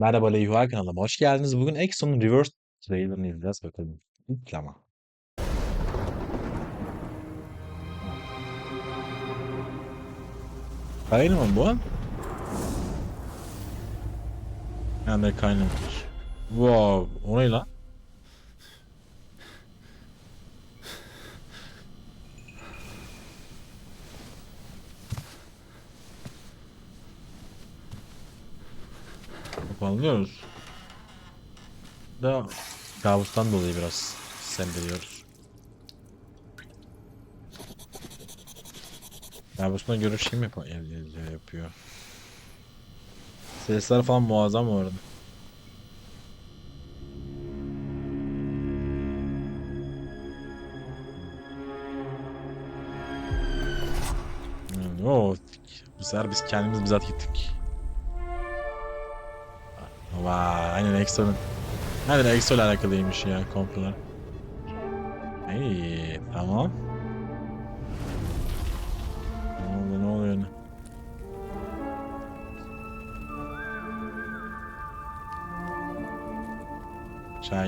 Merhaba Leyhual kanalıma hoş geldiniz. Bugün Exxon'un Reverse trailer'ını izleyeceğiz bakalım. Yükleme. Kayın mı bu? Yani de kaynamış. Wow, o ne lan? Anlıyoruz. Da kabustan dolayı biraz sendeliyoruz. Kabusla görüşeyim yap yapıyor. Sesler falan muazzam bu arada. Hmm, Oo, bu sefer biz kendimiz bizzat gittik. Vay, aynen Exo'nun. Aynen Exo ile alakalıymış ya komple. İyi, tamam. Ne oluyor, ne oluyor ne?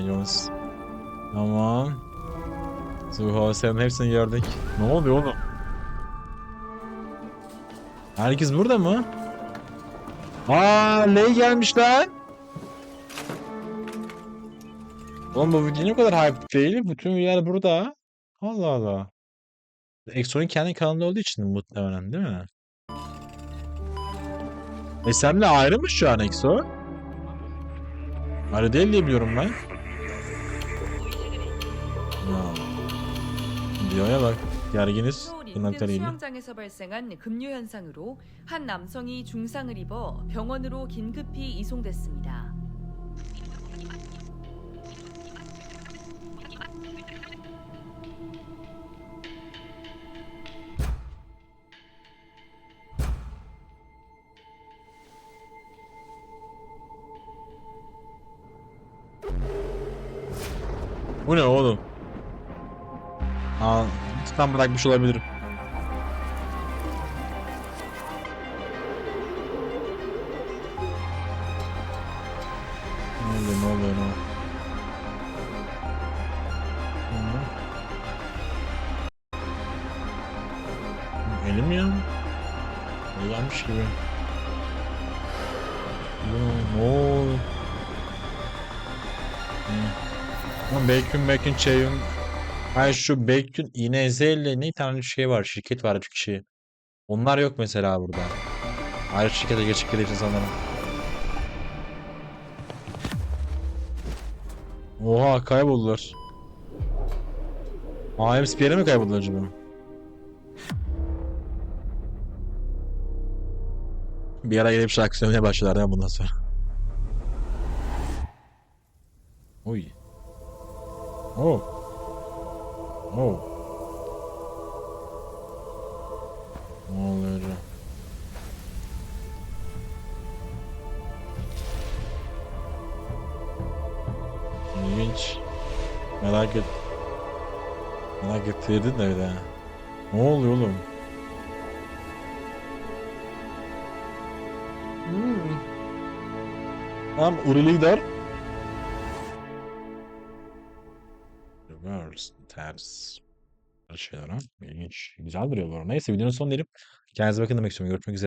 Jones. Tamam. Zuho sen hepsini gördük. Ne oluyor oğlum? Herkes burada mı? Aa, Ley gelmiş lan. Oğlum bu video ne kadar hype değil. Bütün yer burada. Allah Allah. Exo'nun kendi kanalında olduğu için muhtemelen değil mi? E senle ayrı mı şu an Exo? Ayrı değil diye biliyorum ben. Ya. Videoya bak. Gerginiz. 서울 인근 Tırnaklarıyla. 수영장에서 발생한 급류 현상으로 한 남성이 중상을 입어 병원으로 긴급히 이송됐습니다. Bu ne oğlum? Aa, tam bırakmış olabilirim. Ne oluyor ne oluyor ne oluyor? Hı, Elim ya. Gelmiş gibi. Ne? Hı. Ama Bacon Bacon Çayın Hayır şu Bacon İNZ ile ne tane şey var şirket var bir kişi. Onlar yok mesela burada. Ayrı şirkete geçtikleri için sanırım. Oha kayboldular. Aa hepsi bir yere mi kayboldular acaba? Bir ara gelip şarkı söylemeye başladılar ya bundan sonra. Oy. Oh. Oh. Ne oluyor acaba? İlginç. Merak et. Merak ettirdin de bir de. Ne oluyor oğlum? Hmm. Tamam, Uri lider. Reverse, ters. Her şeyler ha. İlginç. Güzel duruyor bu. Neyse videonun sonuna gelip kendinize bakın demek istiyorum. Görüşmek üzere.